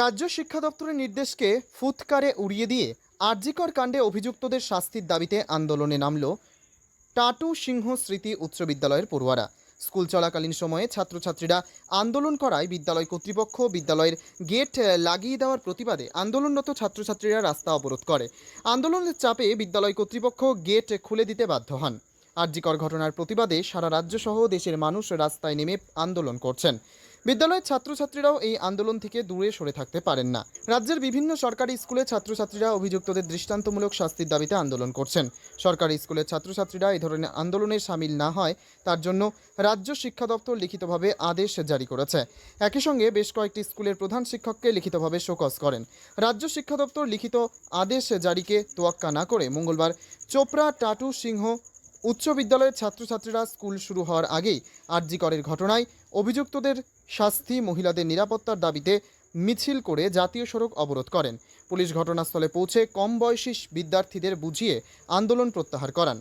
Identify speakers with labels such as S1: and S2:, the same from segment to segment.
S1: রাজ্য শিক্ষা দপ্তরের নির্দেশকে ফুৎকারে উড়িয়ে দিয়ে আরজিকর কাণ্ডে অভিযুক্তদের শাস্তির দাবিতে আন্দোলনে নামল টাটু সিংহ স্মৃতি উচ্চ বিদ্যালয়ের পড়ুয়ারা। স্কুল চলাকালীন সময়ে ছাত্রছাত্রীরা আন্দোলন করায় বিদ্যালয় কর্তৃপক্ষ বিদ্যালয়ের গেট লাগিয়ে দেওয়ার প্রতিবাদে আন্দোলনরত ছাত্রছাত্রীরা রাস্তা অবরোধ করে। আন্দোলনের চাপে বিদ্যালয় কর্তৃপক্ষ গেট খুলে দিতে বাধ্য হন। আরজিকর ঘটনার প্রতিবাদে সারা রাজ্যসহ দেশের মানুষ রাস্তায় নেমে আন্দোলন করছেন। বিদ্যালয়ের ছাত্রছাত্রীরাও এই আন্দোলন থেকে দূরে সরে থাকতে পারেন না। রাজ্যের বিভিন্ন সরকারি স্কুলে ছাত্রছাত্রীরা অভিযুক্তদের দৃষ্টান্তমূলক শাস্তির দাবিতে আন্দোলন করছেন। সরকারি স্কুলের ছাত্রছাত্রীরা এই ধরনের আন্দোলনে সামিল না হয়, তার জন্য রাজ্য শিক্ষা দপ্তর লিখিতভাবে আদেশ জারি করেছে। একই সঙ্গে বেশ কয়েকটি স্কুলের প্রধান শিক্ষককে লিখিতভাবে শোকজ করেন। রাজ্য শিক্ষা দপ্তর লিখিত আদেশ জারিকে তোয়াক্কা না করে মঙ্গলবার চোপড়া, টাটু, সিংহ উচ্চ বিদ্যালয়ের ছাত্রছাত্রীরা স্কুল শুরু হওয়ার আগেই আরজি করের ঘটনায় অভিযুক্তদের শাস্তি মহিলাদের নিরাপত্তার দাবিতে মিছিল করে জাতীয় সড়ক অবরোধ করেন। পুলিশ ঘটনাস্থলে পৌঁছে কম বয়সী বিদ্যার্থীদের বুঝিয়ে আন্দোলন প্রত্যাহার করান।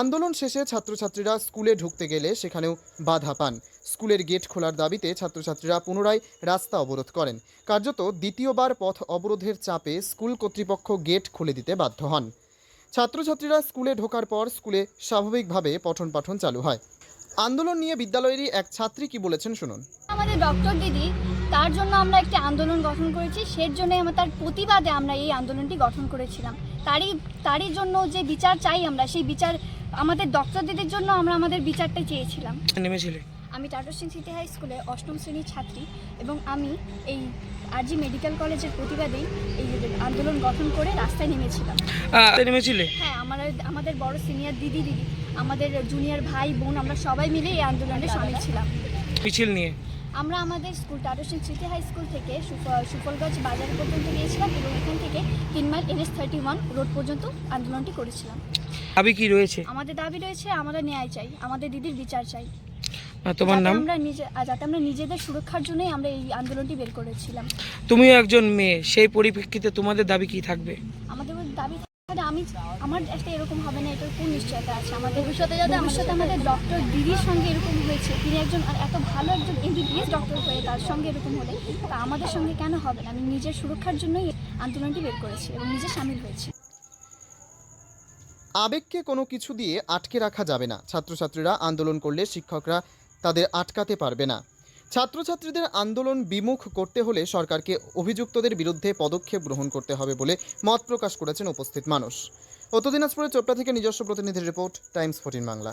S1: আন্দোলন শেষে ছাত্রছাত্রীরা স্কুলে ঢুকতে গেলে সেখানেও বাধা পান। স্কুলের গেট খোলার দাবিতে ছাত্রছাত্রীরা পুনরায় রাস্তা অবরোধ করেন। কার্যত দ্বিতীয়বার পথ অবরোধের চাপে স্কুল কর্তৃপক্ষ গেট খুলে দিতে বাধ্য হন। ছাত্রছাত্রীরা স্কুলে ঢোকার পর স্কুলে স্বাভাবিকভাবে পঠন পাঠন চালু হয়। আন্দোলন নিয়ে বিদ্যালয়েরই এক ছাত্রী কি বলেছেন শুনুন।
S2: আমাদের ডক্টর দিদি তার জন্য আমরা একটি আন্দোলন গঠন করেছি। সের জন্য আমরা তার প্রতিবাদে আমরা এই আন্দোলনটি গঠন করেছিলাম। তারই তারই জন্য যে বিচার চাই আমরা সেই বিচার আমাদের ডক্টর দিদির জন্য আমরা আমাদের বিচারটা চেয়েছিলাম।
S3: নেমেছিলে।
S2: আমি টাটা সিং সিটি হাই স্কুলে অষ্টম শ্রেণির ছাত্রী এবং আমি এই আরজি মেডিকেল কলেজের প্রতিবাদেই এই আন্দোলন গঠন করে রাস্তায় নেমেছিলাম।
S3: নেমেছিলে?
S2: হ্যাঁ আমাদের আমাদের বড় সিনিয়র দিদি দিদি আমাদের জুনিয়র ভাই বোন আমরা সবাই মিলে এই আন্দোলনে সামিল ছিলাম।
S3: মিছিল নিয়ে?
S2: আমরা আমাদের স্কুল টাটসিং সিটি হাই স্কুল থেকে সুফ- সুফলগঞ্জ বাজার পর্যন্ত গিয়েছিলাম এবং এখান থেকে তিন mile NS thirty one road পর্যন্ত আন্দোলনটি করেছিলাম।
S3: দাবি কি রয়েছে?
S2: আমাদের দাবি রয়েছে আমরা ন্যায় চাই আমাদের দিদির বিচার চাই।
S3: তোমার নাম?
S2: আমরা নিজে যাতে আমরা নিজেদের সুরক্ষার জন্যই আমরা এই আন্দোলনটি বের করেছিলাম।
S3: তুমিও একজন মেয়ে সেই পরিপ্রেক্ষিতে তোমাদের দাবি কি থাকবে?
S2: আমাদের দাবি আমি আমার একটা এরকম হবে না এটার কোন নিশ্চয়তা আছে। আমাদের ভবিষ্যতে যাতে ভবিষ্যতে আমাদের ডক্টর দিদির সঙ্গে এরকম হয়েছে তিনি একজন এত ভালো একজন এমবিবিএস ডক্টর হয়ে তার সঙ্গে এরকম হলে তা আমাদের সঙ্গে কেন হবে না? আমি নিজের সুরক্ষার জন্যই আন্দোলনটি বের করেছি এবং নিজে সামিল হয়েছি।
S1: আবেগকে কোনো কিছু দিয়ে আটকে রাখা যাবে না। ছাত্রছাত্রীরা আন্দোলন করলে শিক্ষকরা তাদের আটকাতে পারবে না। ছাত্রছাত্রীদের আন্দোলন বিমুখ করতে হলে সরকারকে অভিযুক্তদের বিরুদ্ধে পদক্ষেপ গ্রহণ করতে হবে বলে মত প্রকাশ করেছেন উপস্থিত মানুষ। উত্তর দিনাজপুরের চোপড়া থেকে নিজস্ব প্রতিনিধির রিপোর্ট, টাইমস ফোর্টিন বাংলা।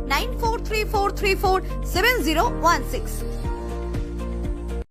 S4: 9434347016.